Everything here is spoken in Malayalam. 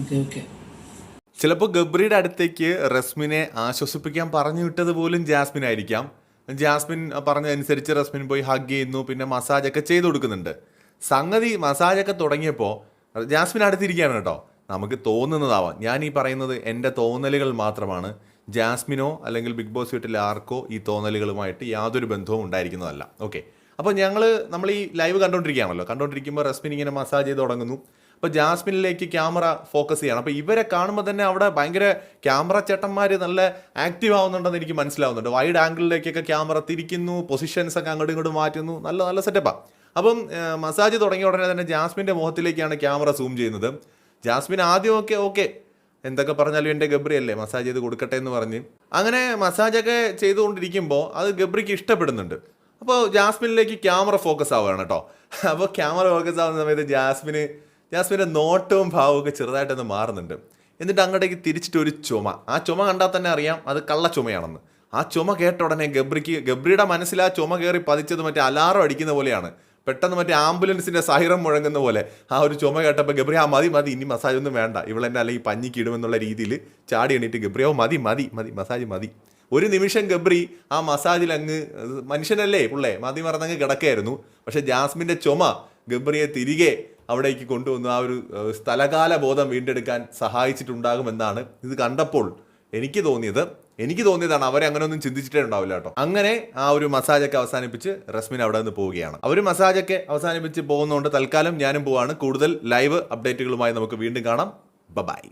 ഓക്കെ ഓക്കെ ചിലപ്പോൾ ഗബ്രിയുടെ അടുത്തേക്ക് റസ്മിനെ ആശ്വസിപ്പിക്കാൻ പറഞ്ഞു വിട്ടത് പോലും ജാസ്മിൻ ആയിരിക്കാം. ജാസ്മിൻ പറഞ്ഞതനുസരിച്ച് റസ്മിൻ പോയി ഹഗ് ചെയ്യുന്നു പിന്നെ മസാജ് ഒക്കെ ചെയ്തു കൊടുക്കുന്നുണ്ട്. സംഗതി മസാജൊക്കെ തുടങ്ങിയപ്പോൾ ജാസ്മിൻ അടുത്തിരിക്കുകയാണ് കേട്ടോ. നമുക്ക് തോന്നുന്നതാവാം. ഞാൻ ഈ പറയുന്നത് എന്റെ തോന്നലുകൾ മാത്രമാണ്. ജാസ്മിനോ അല്ലെങ്കിൽ ബിഗ് ബോസ് വീട്ടിലെ ആർക്കോ ഈ തോന്നലുകളുമായിട്ട് യാതൊരു ബന്ധവും ഉണ്ടായിരിക്കുന്നതല്ല. ഓക്കെ അപ്പോൾ ഞങ്ങൾ നമ്മൾ ഈ ലൈവ് കണ്ടുകൊണ്ടിരിക്കുകയാണല്ലോ കണ്ടുകൊണ്ടിരിക്കുമ്പോൾ റസ്മിൻ ഇങ്ങനെ മസാജ് ചെയ്ത് തുടങ്ങുന്നു. അപ്പോൾ ജാസ്മിനിലേക്ക് ക്യാമറ ഫോക്കസ് ചെയ്യണം. അപ്പോൾ ഇവരെ കാണുമ്പോൾ തന്നെ അവിടെ ഭയങ്കര ക്യാമറ ചേട്ടന്മാർ നല്ല ആക്റ്റീവ് ആവുന്നുണ്ടെന്ന് എനിക്ക് മനസ്സിലാവുന്നുണ്ട്. വൈഡ് ആംഗിളിലേക്കൊക്കെ ക്യാമറ തിരിക്കുന്നു പൊസിഷൻസ് ഒക്കെ അങ്ങോട്ടും ഇങ്ങോട്ടും മാറ്റുന്നു. നല്ല നല്ല സെറ്റപ്പാണ് അപ്പം മസാജ് തുടങ്ങിയ ഉടനെ തന്നെ ജാസ്മിന്റെ മുഖത്തിലേക്കാണ് ക്യാമറ സൂം ചെയ്യുന്നത്. ജാസ്മിൻ ആദ്യമൊക്കെ ഓക്കെ എന്തൊക്കെ പറഞ്ഞാലും എന്റെ ഗബ്രി അല്ലേ മസാജ് ചെയ്ത് കൊടുക്കട്ടെ എന്ന് പറഞ്ഞ്. അങ്ങനെ മസാജൊക്കെ ചെയ്തുകൊണ്ടിരിക്കുമ്പോൾ അത് ഗബ്രിക്ക് ഇഷ്ടപ്പെടുന്നുണ്ട്. അപ്പോൾ ജാസ്മിനിലേക്ക് ക്യാമറ ഫോക്കസ് ആവുകയാണ് കേട്ടോ. അപ്പോൾ ക്യാമറ ഫോക്കസ് ആവുന്ന സമയത്ത് ജാസ്മിന് ജാസ്മിന്റെ നോട്ടവും ഭാവവും ഒക്കെ ചെറുതായിട്ടൊന്ന് മാറുന്നുണ്ട്. എന്നിട്ട് അങ്ങോട്ടേക്ക് തിരിച്ചിട്ട് ഒരു ചുമ. ആ ചുമ കണ്ടാൽ തന്നെ അറിയാം അത് കള്ള ചുമയാണെന്ന്. ആ ചുമ കേട്ട ഉടനെ ഗബ്രിക്ക് ഗബ്രിയുടെ മനസ്സിൽ ആ ചുമ കയറി പതിച്ചത് മറ്റേ അലാറം അടിക്കുന്ന പോലെയാണ്. പെട്ടെന്ന് മറ്റേ ആംബുലൻസിന്റെ സഹിറം മുഴങ്ങുന്ന പോലെ ആ ഒരു ചുമ കേട്ടപ്പോൾ ഗബ്രി ആ മതി മതി ഇനി മസാജ് ഒന്നും വേണ്ട. ഇവളെന്നെ അല്ലെങ്കിൽ പഞ്ഞിക്ക് ഇടുമെന്നുള്ള രീതിയിൽ ചാടി എണീറ്റ് ഗബ്രി ഓ മതി മതി മതി മസാജ് മതി. ഒരു നിമിഷം ഗബ്രി ആ മസാജിൽ അങ്ങ് മനുഷ്യനല്ലേ പുള്ളേ? മതി മറന്നങ്ങ് കിടക്കായിരുന്നു പക്ഷേ ജാസ്മിന്റെ ചുമ ഗബ്രിയെ തിരികെ അവിടേക്ക് കൊണ്ടുവന്നു ആ ഒരു സ്ഥലകാല ബോധം വീണ്ടെടുക്കാൻ സഹായിച്ചിട്ടുണ്ടാകുമെന്നാണ് ഇത് കണ്ടപ്പോൾ എനിക്ക് തോന്നിയത്. എനിക്ക് തോന്നിയതാണ് അവരെ അങ്ങനെ ഒന്നും ചിന്തിച്ചിട്ടേ ഉണ്ടാവില്ല കേട്ടോ. അങ്ങനെ ആ ഒരു മസാജൊക്കെ അവസാനിപ്പിച്ച് റസ്മിൻ അവിടെ നിന്ന് പോവുകയാണ്. അവർ മസാജൊക്കെ അവസാനിപ്പിച്ച് പോകുന്നതുകൊണ്ട് തൽക്കാലം ഞാനും പോവാണ്. കൂടുതൽ ലൈവ് അപ്ഡേറ്റുകളുമായി നമുക്ക് വീണ്ടും കാണാം. ബൈ